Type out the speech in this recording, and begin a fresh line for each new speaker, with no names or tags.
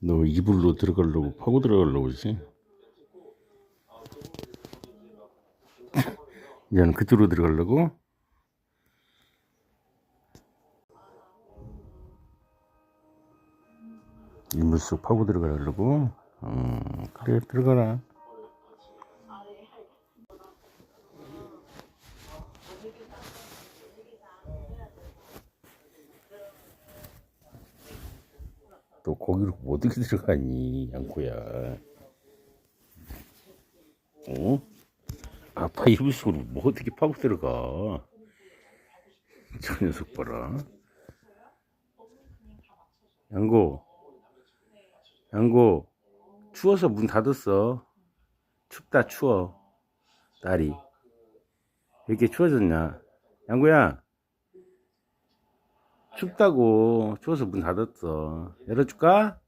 너 이불로 들어가려고 파고 들어가려고 그러지? 얘는 그쪽으로 들어가려고? 이불 속 파고 들어가려고? 음, 그래 들어가라 또 거기로 어떻게 들어가니 양코야. 어? 아빠 이불 속으로 뭐 어떻게 파고 들어가? 저 녀석 봐라. 양고. 양고. 추워서 문 닫았어. 춥다 추워. 딸이. 왜 이렇게 추워졌냐? 양고야 춥다고 추워서 문 닫았어 열어줄까?